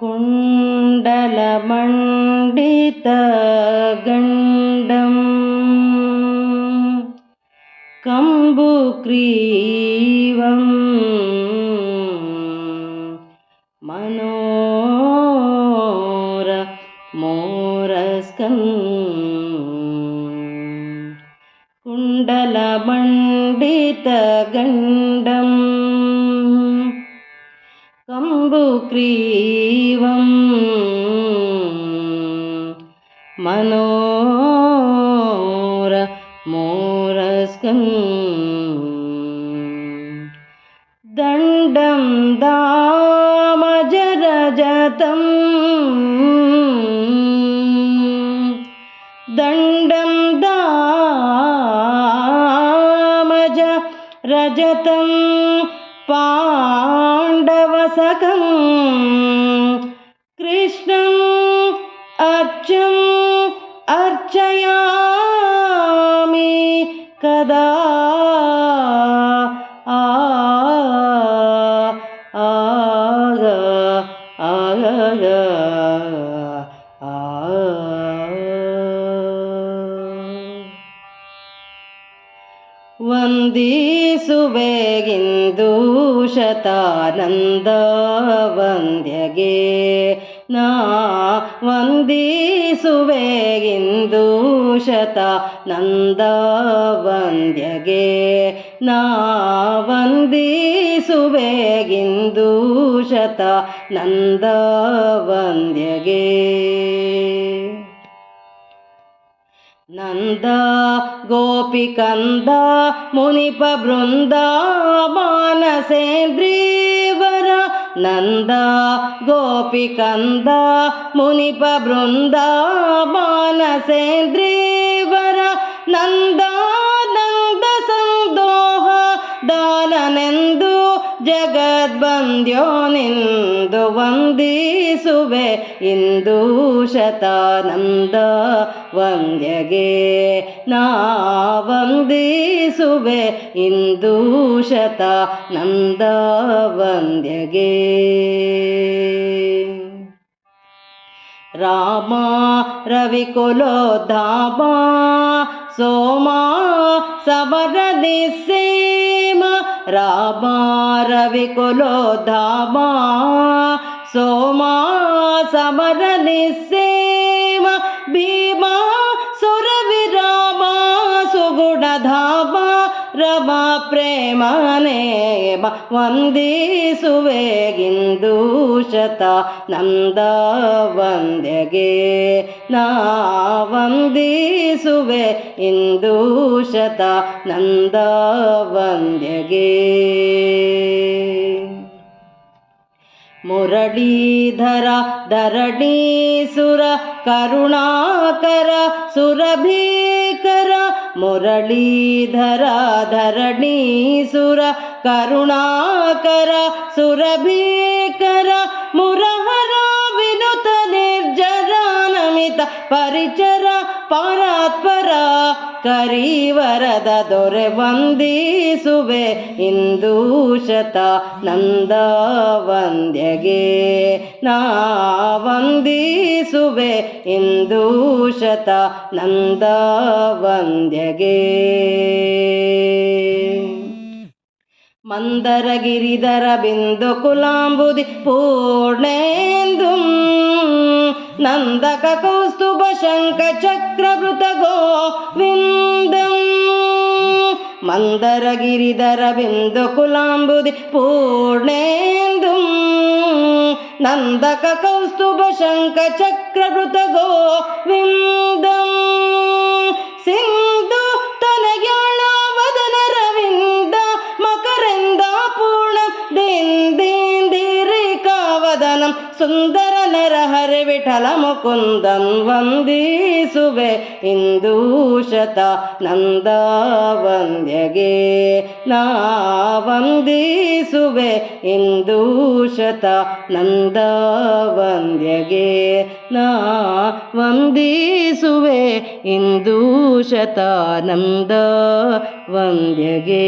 कुण्डलमण्डितगण्डम्। कुण्डलमण्डितगण्डं मनोर मोरस्कम् कुण्डलमण्डितगण्ड അമ്പുഗ്രീവം മനോര മോരസ്കം ദണ്ഡം ദാമജരജതം. ദണ്ഡം ദാമജ രജതം പാ സഖം കൃഷ്ണ അർച്ചം അർച്ചയാമി കഥാ വന്ദീസുവേ ವಂದಿಸುವೆಗಿಂದು ಶತಾನಂದ ವಂದ್ಯಗೆ ನಾ ವಂದಿಸುವೆಗಿಂದು ಶತಾನಂದ ವಂದ್ಯಗೆ ನಾ ವಂದಿಸುವೆಗಿಂದು ಶತಾನಂದ ವಂದ್ಯಗೆ నందా గోపికంద మునిప బృందా మానసేంద్రీవర నంద గోపికంద మునిప బృందా మానసేంద్రీవర నంద. ಜಗದ್ಬಂದ್ಯೋನೆಂದು ವಂದಿಸುವೆ ಇಂದು ಶತಾನಂದ ವಂದ್ಯಗೆ ನಾ ವಂದಿಸುವೆ ಇಂದು ಶತಾನಂದ ವಂದ್ಯಗೆ. ರಾಮ ರವಿಕುಲೋಧಾಮ సోమా సవరదిసేమ రామా రవి కులోధామా సోమా సమరనిసేమ భీమా ರಮ ಪ್ರೇಮನೇ ವಂದಿಸುವೆಗಿಂದು ಶತ ನಂದ ವಂದ್ಯಗೆ. ನಾ ವಂದಿಸುವೆ ಇಂದು ಶತ ನಂದ ವಂದ್ಯಗೆ. ಮುರಳೀಧರ ಧರಣೀಸುರ ಕರುಣಾಕರ ಸುರಭೀಕರ मुरळी धर धरणी सुर करुणा विनुत निर्जरा नमित परिचर परात्पर ಕರಿವರದ ದೊರೆ ವಂದಿಸುವೆ, ಇಂದು ಶತ ನಂದ ವಂದ್ಯಗೆ ನಾ ವಂದಿಸುವೆ, ಇಂದು ನಂದ ವಂದ್ಯಗೆ ಮಂದರಗಿರಿಧರ ಬಿಂದು ಕುಲಾಂಬುದಿ ಪೂರ್ಣೇಂದು, ನಂದಕ ಕೌಸ್ತುಭ शङ्खचक्रवृतगो विन्दम् मन्दरगिरिधरबिन्दुकुलाम्बुदि पूर्णेन्दुं नन्दककौस्तुभशङ्खचक्रवृतगो विन्दम् सिन्धु तनयाणावदन रविन्द मकरन्दा पूर्णं दिन्दिन्दिरिकावदनं सुन्दर ವಿಠಲ ಮುಕುಂದಂ ವಂದಿಸುವೆ ಇಂದು ಶತ ನಂದ ವಂದ್ಯಗೆ ನಾ ವಂದಿಸುವೆ ಇಂದು ಶತ ನಂದ ವಂದ್ಯಗೆ ನಾ ವಂದಿಸುವೆ ಇಂದು ಶತಾನಂದ ವಂದ್ಯಗೆ